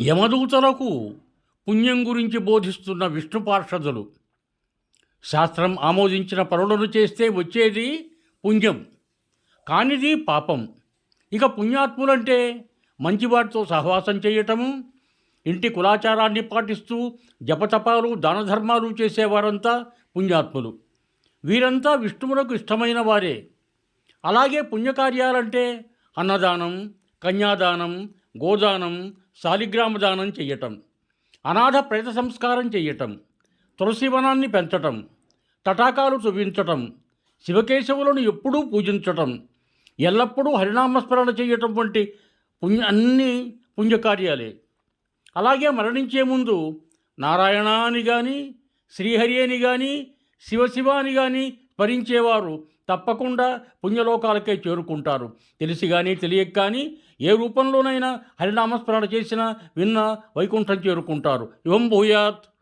యమదూతలకు పుణ్యం గురించి బోధిస్తున్న విష్ణు పార్షదులు. శాస్త్రం ఆమోదించిన పనులను చేస్తే వచ్చేది పుణ్యం కానిది పాపం. ఇక పుణ్యాత్ములంటే మంచివాటితో సహవాసం చేయటము ఇంటి కులాచారాన్ని పాటిస్తూ జపతపాలు దాన ధర్మాలు చేసేవారంతా పుణ్యాత్ములు. వీరంతా విష్ణువులకు ఇష్టమైన వారే. అలాగే పుణ్యకార్యాలంటే అన్నదానం కన్యాదానం గోదానం శాలిగ్రామ దానం చేయటం అనాథ ప్రేత సంస్కారం చేయటం తులసివనాన్ని పెంచటం తటాకాలు చూపించటం శివకేశవులను ఎప్పుడూ పూజించటం ఎల్లప్పుడూ హరినామస్మరణ చేయటం వంటి పుణ్య అన్ని పుణ్యకార్యాలే. అలాగే మరణించే ముందు నారాయణ అని కానీ శ్రీహరి అని కానీ శివశివ అని కానీ స్మరించేవారు తప్పకుండా పుణ్యలోకాలకే చేరుకుంటారు. తెలిసి కానీ తెలియక కానీ ఏ రూపంలోనైనా హరినామస్మరణ చేసినా విన్నా వైకుంఠం చేరుకుంటారు. ఇవం భూయాత్.